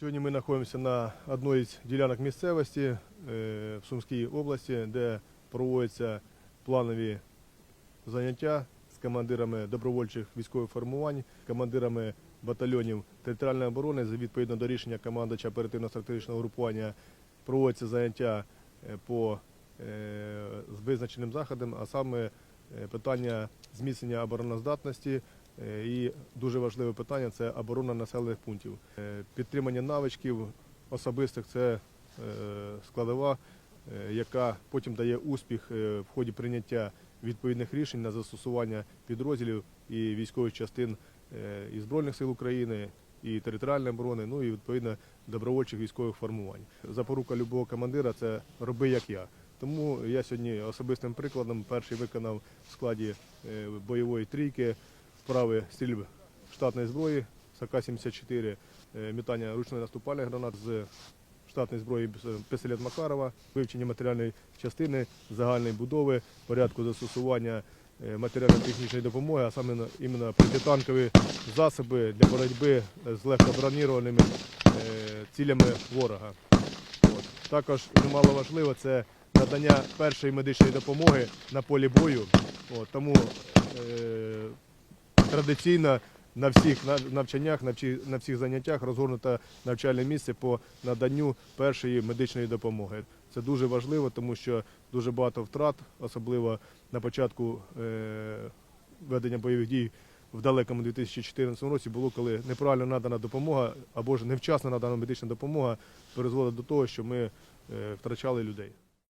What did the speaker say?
Сьогодні ми знаходимося на одній з ділянок місцевості е, в Сумській області, де проводяться планові заняття з командирами добровольчих військових формувань, командирами батальйонів територіальної оборони. Відповідно до рішення командувача оперативно-стратегічного групування проводяться заняття е, по е, з визначеним заходам, а саме питання зміцнення обороноздатності і дуже важливе питання це оборона населених пунктів. Е, Підтримання навичків особистих це е, складова, е, яка потім дає успіх е, в ході прийняття відповідних рішень на застосування підрозділів і військових частин е, і Збройних сил України, і територіальної оборони, ну і відповідно добровольчих військових формувань. Запорука любого командира це роби як я. Тому я сьогодні особистим прикладом перший виконав в складі е, бойової трійки вправи стрільби штатної зброї САК-74, е, метання ручної наступальних гранат з штатної зброї пістолет Макарова, вивчення матеріальної частини, загальної будови, порядку застосування е, матеріально-технічної допомоги, а саме іменно протитанкові засоби для боротьби з легкобронірованими е, цілями ворога. От. Також немало важливо це надання першої медичної допомоги на полі бою. От. Тому е, традиційно на всіх навчаннях, на всіх, заняттях розгорнуто навчальне місце по наданню першої медичної допомоги. Це дуже важливо, тому що дуже багато втрат, особливо на початку е, ведення бойових дій в далекому 2014 році було, коли неправильно надана допомога або ж невчасно надана медична допомога призводить до того, що ми е, втрачали людей.